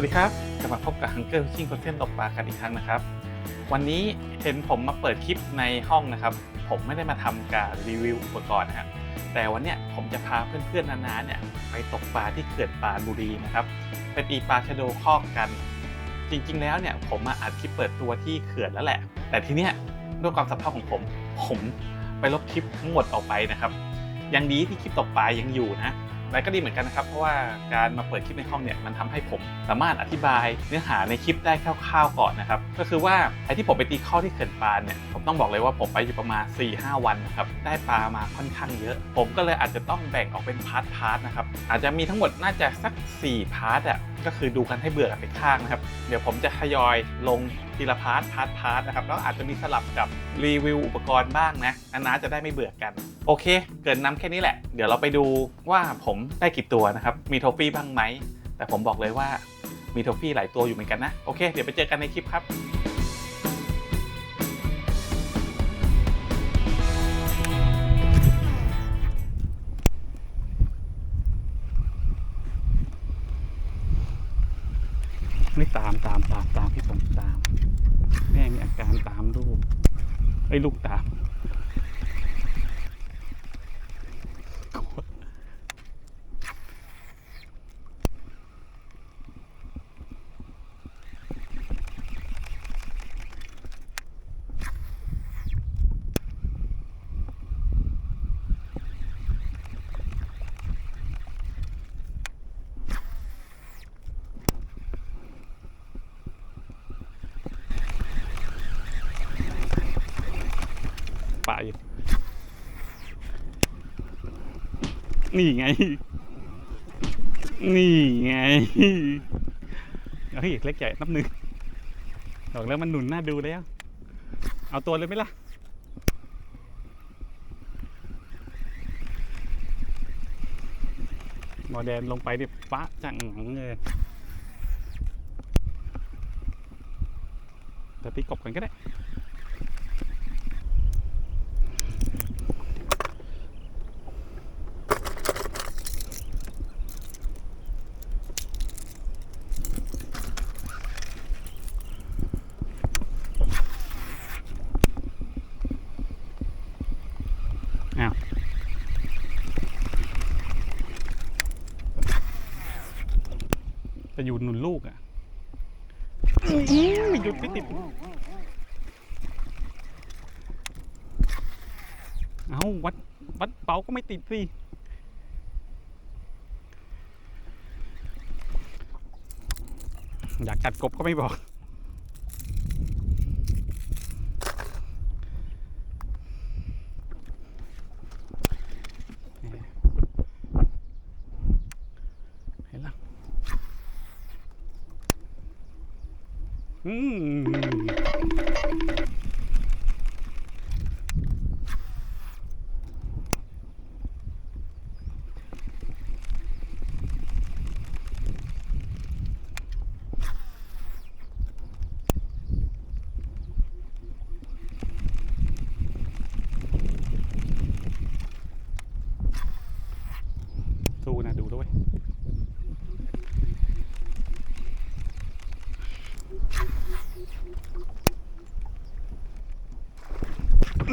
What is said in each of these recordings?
วัสดีครับกลับมาพบกับฮังเกอร์ชิงคอนเทนต์ตกปลากันอีกครั้งนะครับ วันนี้เห็นผมมาเปิดคลิปในห้องนะครับ ผมไม่ได้มาทำการรีวิวอุปกรณ์นะครับแต่วันเนี้ยผมจะพาเพื่อนๆนานาเนี่ยไปตกปลาที่เขื่อนปราบุรีนะครับไปตีปลาชะโดคอกกัน จริงๆแล้วเนี่ยผมมาอัดคลิปเปิดตัวที่เขื่อนแล้วแหละ แต่ทีเนี้ยด้วยความสภาพของผม ผมไปลบคลิปทั้งหมดออกไปนะครับยังดีที่คลิปตกปลายังอยู่นะ แต่ก็ดีเหมือนกันนะครับ เพราะว่าการมาเปิดคลิปในห้องเนี่ยมันทำให้ผมสามารถอธิบายเนื้อหาในคลิปได้คร่าวๆก่อนนะครับก็คือว่าไอ้ที่ผมไปตีข้อที่เขื่อนปลาเนี่ยผมต้องบอกเลยว่าผมไปอยู่ประมาณ 4-5 วันนะครับได้ปลามาค่อนข้างเยอะ ผมก็เลยอาจจะต้องแบ่งออกเป็นพาร์ทพาร์ทนะครับอาจจะมีทั้งหมดน่าจะสัก 4 พาร์ทอะก็คือดูกันให้เบื่อกันไปข้างนะครับเดี๋ยวผมจะทยอยลง ทีละพาร์ทพาร์ทพาร์ทนะครับแล้วอาจจะมีสลับกับรีวิวอุปกรณ์บ้างนะอันน้าจะได้ไม่เบื่อกัน โอเค เกินน้ำแค่นี้แหละ เดี๋ยวเราไปดูว่าผมได้กี่ตัวนะครับ มีทอฟฟี่บ้างไหม แต่ผมบอกเลยว่ามีทอฟฟี่หลายตัวอยู่เหมือนกันนะ โอเค เดี๋ยวไปเจอกันในคลิปครับ ไม่ตามตามตามตามพี่ผมตาม แม่มีอาการตามลูกไอ้ลูกตาม ป่าอยู่ นี่ไง นี่ไงเฮ้ยเล็กใหญ่นับหนึ่งบอกแล้วมันหนุนน่าดูแล้ว เอาตัวเลยไหมล่ะหมอแดนลงไปดิปะจังหังเลยแต่ตีกบกันก็ได้ อยู่หนุนลูกอะหยุดไม่ติด เอาวัดวัดเป๋าก็ไม่ติดสิอยากกัดกบก็ไม่บอก เห็นละ อืมสู้นะดูด้วย ใหญ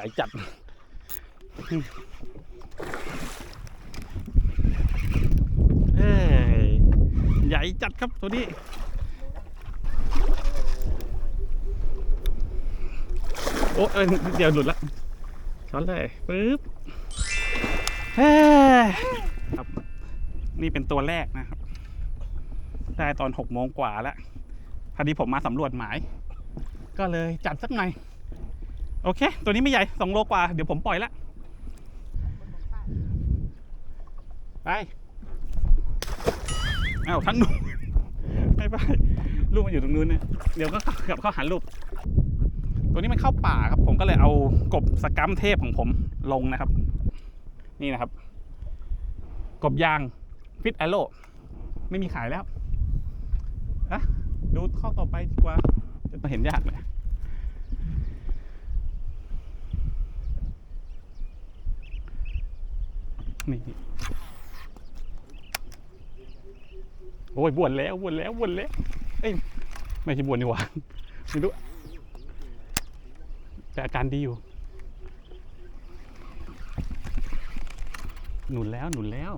่จัดเอ้ยใหญ่จัดครับตัวนี้โอ้เดี๋ยวหลุดละช้อนเลยปึ๊บ ครับ นี่เป็นตัวแรกนะครับ ได้ตอนหกโมงกว่าแล้วพอดีผมมาสำรวจหมาย ก็เลยจัดสักหน่อย โอเค ตัวนี้ไม่ใหญ่สองโลกว่า เดี๋ยวผมปล่อยละไปเอ้าทั้งนู้นไปไปลูกมันอยู่ตรงนู้นเนี่ยเดี๋ยวก็กลับเข้าหาลูกตัวนี้มันเข้าป่าครับ ผมก็เลยเอากบสกัมเทพของผมลงนะครับ นี่นะครับ กบยางฟิตแอโรไม่มีขายแล้วอะดูข้อต่อไปดีกว่า จะเห็นยากเลยนี่โอ้ยบวนแล้วบวนแล้วบวนแล้ว เอ้ย ไม่ใช่บวนดีกว่าไม่รู้แต่อาการดีอยู่ หนุนแล้วหนุนแล้ว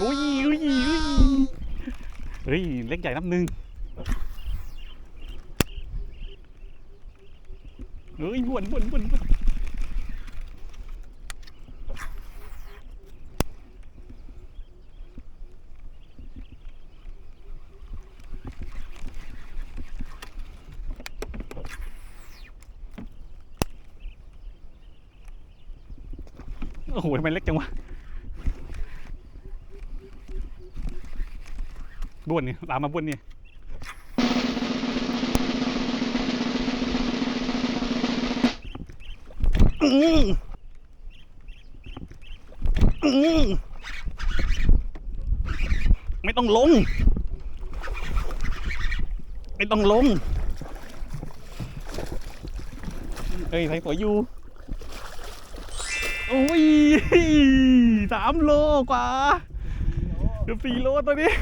อุ้ยอุ้ยอุ้ยเฮ้ย เล็กใหญ่น้ำหนึ่งเฮ้ยบวนบวนบวนบวน หทำไมเล็กจังวะบ้วนนี่ตามาบ้วนนี่อืออือไม่ต้องลง ไม่ต้องลง เอ้ยใส่หัวอยู่ สามโลกว่าเกือบสี่โลตัวนี้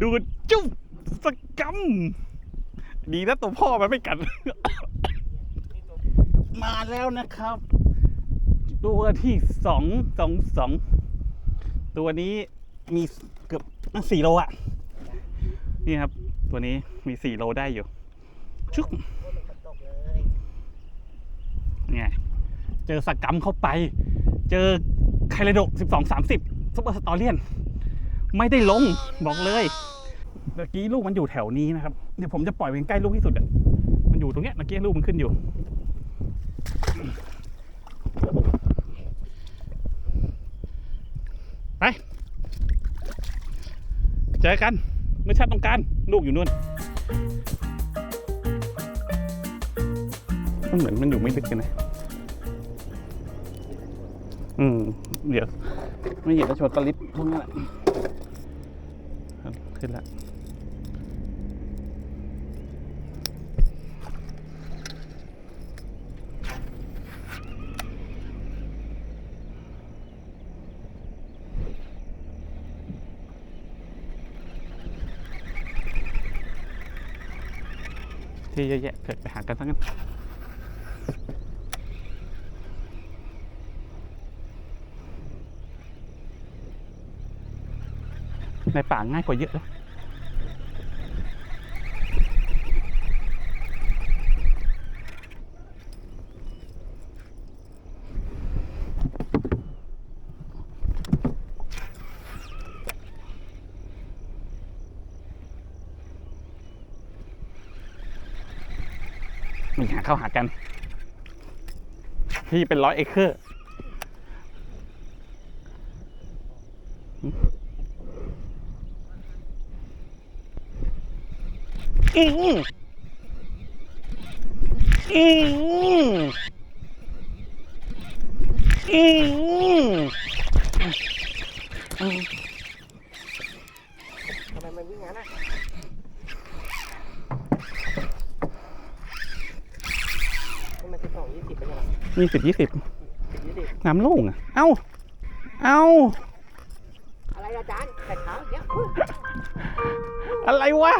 ดูดจุ๊บสกรรมดีนะตัวพ่อมันไม่กัด มาแล้วนะครับ ตัวที่สองสองสองตัวนี้มีเกือบสี่โลอะ นี่ครับ ตัวนี้มีสี่โลได้อยู่ชุกเนี่ย เจอสกรรมเข้าไป เจอไคลโดสิบสองสามสิบซุปเปอร์สตอเรียน ไม่ได้ลงบอกเลยเมื่อกี้ลูกมันอยู่แถวนี้นะครับ เดี๋ยวผมจะปล่อยมันใกล้ลูกที่สุดอะมันอยู่ตรงเนี้ยเมื่อกี้ลูกมันขึ้นอยู่ ไป เจอกันเมื่อชาติต้องการลูกอยู่นู่น มันเหมือนมันอยู่ไม่ลึกกันนะ อืม เดี๋ยว ไม่เห็นแล้วชนตะลิปพวกนั้แหละขึ้นละที่เยอะแยะเกิดไปหากันทั้งนั้น ในป่าง่ายกว่าเยอะเลยมีหาเข้าหากัน ที่เป็นร้อยเอเคอร์ อืมอืมอืมทำไมมันวิ่งงั้นอะนี่มันสิบสองยี่สิบไปยังไงยี่สิบยี่สิบสิบยี่สิบน้ำโล่งอะ เอ้า เอ้า อะไรอาจารย์แต่เช้าเงี้ยอะไรวะ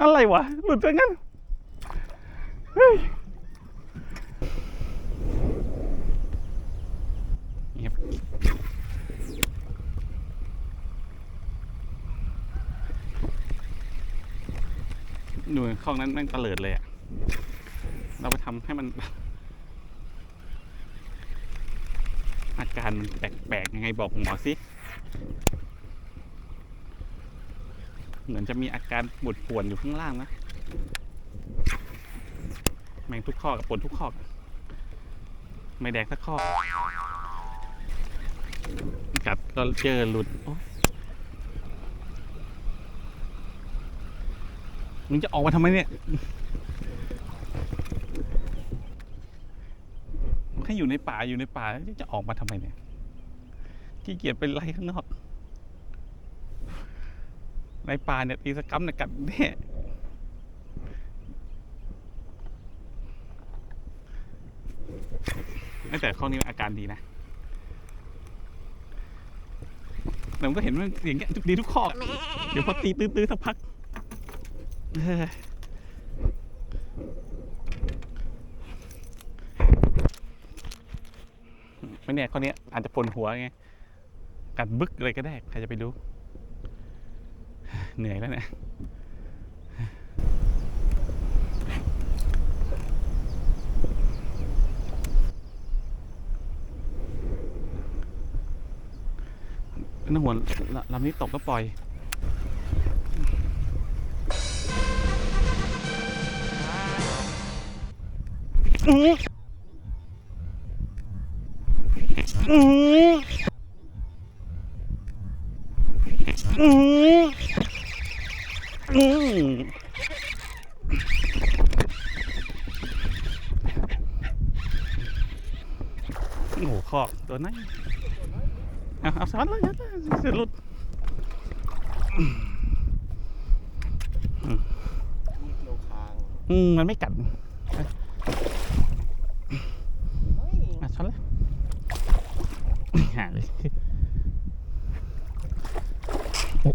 อะไรวะ หลุดไปงั้นเฮ้ยเงียบดูข้องนั้นแม่งเตลิดเลยอะเราไปทำให้มัน อาการมันแปลกๆยังไงบอกหมอสิ เหมือนจะมีอาการปวดปวดอยู่ข้างล่างนะ แมงทุกข้อกับปวดทุกข้อไม่แดกสักข้อกัดก็เจอหลุดมึงจะออกมาทำไมเนี่ยให้อยู่ในป่าอยู่ในป่าจะออกมาทำไมเนี่ยขี้เกียจไปไล่ข้างนอก ในป่าเนี่ยตีสกรรมเนี่ยกัดแน่แต่ข้อนี้อาการดีนะแต่ผมก็เห็นว่าเสียงเงี้ยดีทุกข้อ เดี๋ยวพอตีตื้อๆสักพักไม่แน่ข้อนี้อาจจะปนหัวไงกัดบึกเลยก็ได้ ใครจะไปรู้ เหนื่อยแล้วเนี่ยน้ำหัวลลำนี้ตกก็ปล่อยอื้อออื้ออื้อโอ้โห ขอบตัวนั้นเอาเอาซ้อนเลยซ้อนเลยจะหลุดอืมมันไม่กัดอะช้อนเลยหาเลยโอ้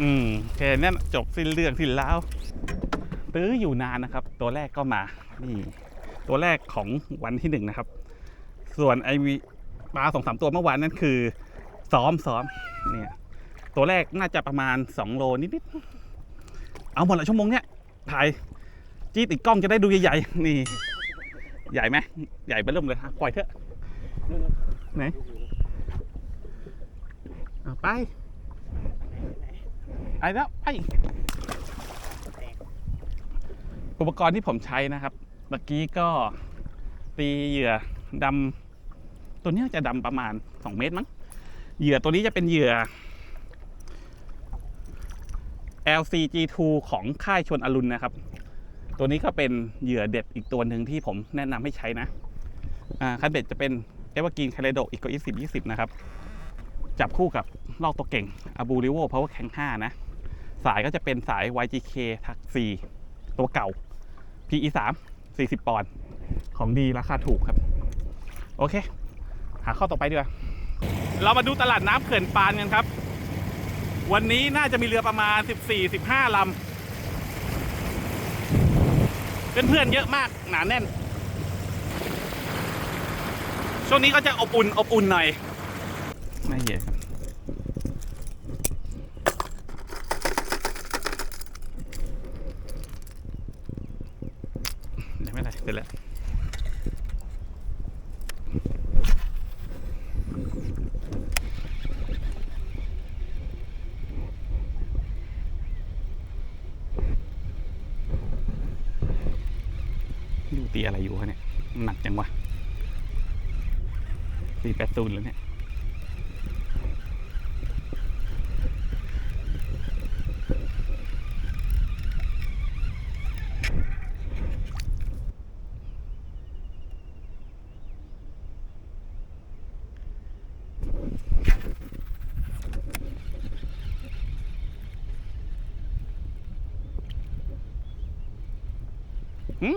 อืมแค่นั้นจบสิ้นเรื่องสิ้นแล้ว ตื้ออยู่นานนะครับ ตัวแรกก็มานี่ตัวแรกของวันที่หนึ่งนะครับ ส่วนไอวีปลาสองสามตัวเมื่อวานนั่นคือ ซ้อมซ้อมเนี่ยตัวแรกน่าจะประมาณ2โลนิดๆเอาหมดละชั่วโมงเนี้ยถ่ายจี้ติดกล้องจะได้ดูใหญ่ๆนี่ ใหญ่ไหมใหญ่ไปเริ่มเลยฮะปล่อยเถอะไหนไปไอ้แล้วไป อุปกรณ์ที่ผมใช้นะครับเมื่อกี้ก็ตีเหยื่อดำตัวนี้จะดำประมาณ 2 เมตรมั้งเหยื่อตัวนี้จะเป็นเหยื่อ LCG2 ของค่ายชวนอรุณนะครับ ตัวนี้ก็เป็นเหยื่อเด็ดอีกตัวหนึ่งที่ผมแนะนำให้ใช้นะคันเบ็ดจะเป็นเอเวอร์กีนคาเลโดอีกกว่า20 20นะครับ จับคู่กับลอกตัวเก่งอาบูริโวพาวเวอร์แข็ง5นะ สายก็จะเป็นสาย YGK ทัก4ตัวเก่า PE 3 40 ปอนด์ของดีราคาถูกครับ โอเค หาข้อต่อไปดีกว่าเรามาดูตลาดน้ำเขื่อนปานกันครับ วันนี้น่าจะมีเรือประมาณ 14-15ลำเพื่อนๆเยอะมากหนาแน่น ช่วงนี้ก็จะอบอุ่นอบอุ่นหน่อยไม่เยอะครับ เดี๋ยวไม่เป็นไรเสร็จแล้ว ดูตีอะไรอยู่คะเนี่ย หนัก จังวะตีแปดตูนแล้วเนี่ยหืม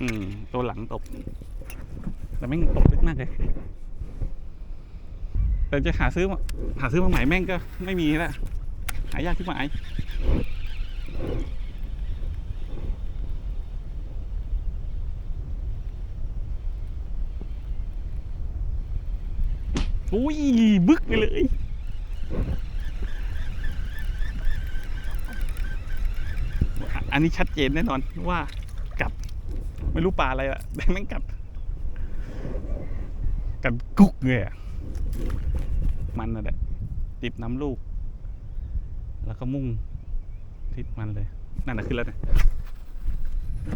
อืม ตัว หลังตกแต่แม่งตกลึกมากเลย แต่จะหาซื้อมาหาซื้อมาใหม่แม่งก็ไม่มีแล้วหายากที่หมายอุ้ยบึกไปเลยอันนี้ชัดเจนแน่นอนว่า ไม่รู้ปลาอะไรอะแต่แม่งกัด กัดกุ๊กเลยอะมันน่ะแหละติดน้ำลูก แล้วก็มุ่งทิศมันเลย นั่นน่ะขึ้นแล้วเนี่ย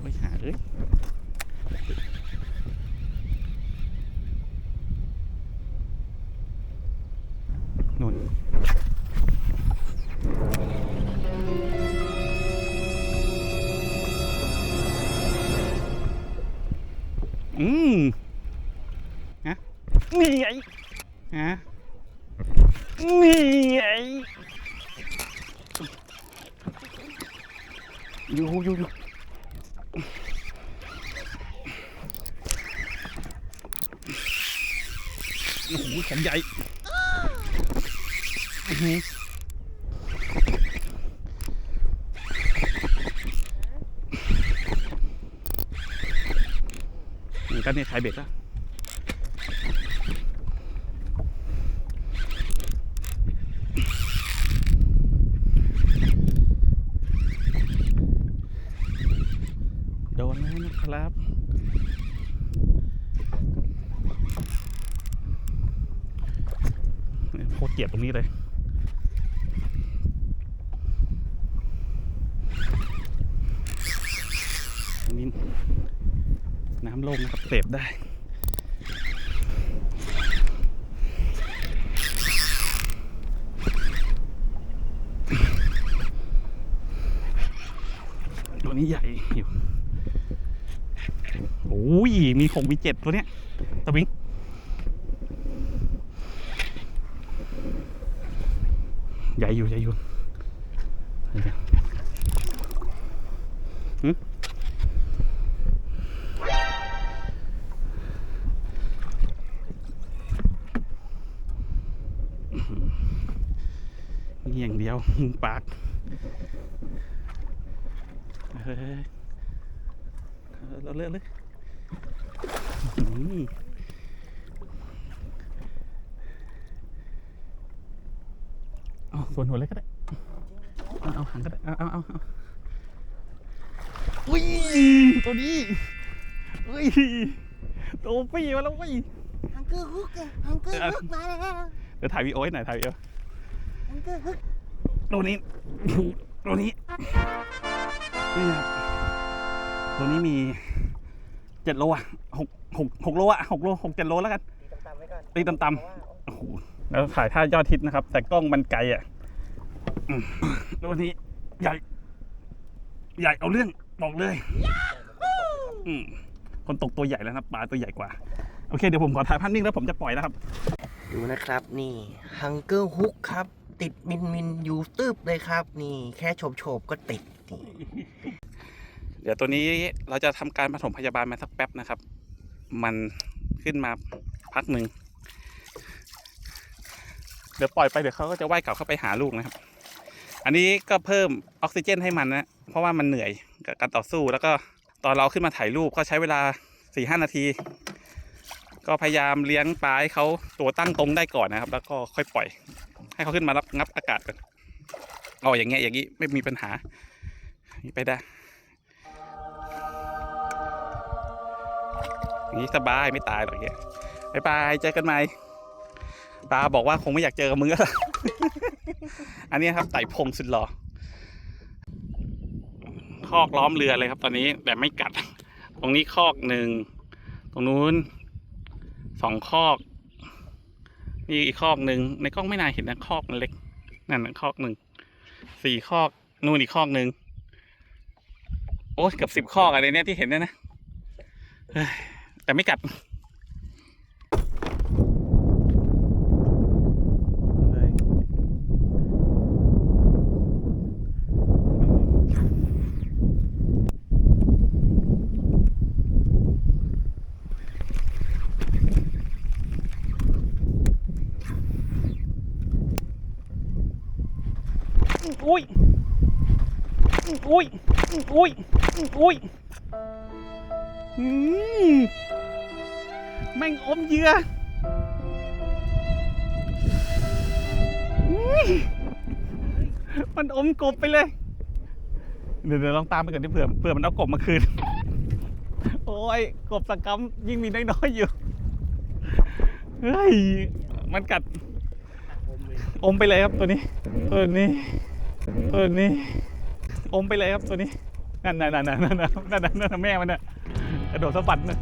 ไม่หาเอ้ยนู่น นี่ไงฮะนี่ไงอยู่อยู่อยู่โอ้โหแขนใหญ่อื้อหือนี่ก็เนี่ยขายเบ็ดแล้ว นแล้วนะครับ โคตรเกลียดตรงนี้เลยอันนี้น้ำลงนะครับเสพได้ตัวนี้ใหญ่อยู่ อ้ยมีหกมีเจ็ดตัวเนี้ยตะบิงใหญ่อยู่ใหญ่อยู่นี่อย่างเดียวมึงปากเฮ้ยเราเลือกเลย เอาส่วนหัวเลยก็ได้ เอาเอาหางก็ได้เอาเอาเอาเอาอุ้ย ตัวนี้อุ้ย ตัวปี้มาแล้วเว้ย ฮังเกอร์ฮุกไงฮังเกอร์ฮุกมาแล้วเดี๋ยวถ่ายวีดีโอให้หน่อยถ่ายวีดีโอฮังเกอร์ฮุกตัวนี้ตัวนี้นี่นะครับตัวนี้มีเจ็ดโลอะหก หกหกโลอะหกโลหกเจ็ดโลแล้วกันตีต่ำๆไว้ก่อนตีต่ำๆโอ้โหแล้วถ่ายท่ายอดทิศนะครับ แต่กล้องมันไกลอะอืมตัวนี้ใหญ่ ใหญ่เอาเรื่องบอกเลยอืมคนตกตัวใหญ่แล้วนะครับปลาตัวใหญ่กว่า โอเคเดี๋ยวผมขอถ่ายภาพนิ่งแล้วผมจะปล่อยแล้วครับ ดูนะครับนี่ฮังเกอร์ฮุกครับ ติดมินมินอยู่ตึบเลยครับ นี่แค่โฉบโฉบๆก็ติดนี่เดี๋ยวตัวนี้เราจะทำการปฐมพยาบาลมาสักแป๊บนะครับ มันขึ้นมาพักหนึ่งเดี๋ยวปล่อยไปเดี๋ยวเขาก็จะว่ายกลับเข้าไปหาลูกนะครับ อันนี้ก็เพิ่มออกซิเจนให้มันนะเพราะว่ามันเหนื่อยกับการต่อสู้แล้วก็ตอนเราขึ้นมาถ่ายรูปก็ใช้เวลาสี่ห้านาที ก็พยายามเลี้ยงปลาให้เขาตัวตั้งตรงได้ก่อนนะครับ แล้วก็ค่อยปล่อย ให้เขาขึ้นมารับงับอากาศก่อนอาอย่างเงี้ยอย่างนี้ไม่มีปัญหานี่ไปได้ อย่างนี้สบายไม่ตายหรอกเงี้ยบายบายเจอกันใหม่ปลาบอกว่าคงไม่อยากเจอกับมึงแล้วล่ะอันนี้ครับไต่พงสุดหล่อคอกล้อมเรือเลยครับ ตอนนี้แต่ไม่กัด ตรงนี้คอกหนึ่งตรงนู้นสองคอกนี่อีกคอกหนึ่งในกล้องไม่น่าเห็นนะคอกมันเล็ก นั่นนะคอกหนึ่งสี่คอกนู่นอีกคอกหนึ่งโอ้ยเกือบสิบคอกอะไรเนี่ยที่เห็นเนี่ยนะ แต่ไม่กัดอุ้ย อุ้ย อุ้ย อุ้ยอืม แม่งอมเยื่อมันอมกบไปเลย เดี๋ยวเดี๋ยวลองตามไปก่อนที่เผื่อเผื่อมันเอากบมาคืน โอ้ยกบสกรรมยิ่งมีน้อยๆอยู่ เฮ้ย มันกัด อมไปเลยครับตัวนี้ ตัวนี้ ตัวนี้ อมไปเลยครับตัวนี้ นั่นนั่นนั่นนั่นนั่นนั่นแม่มันน่ะกระโดดสะบัดเลย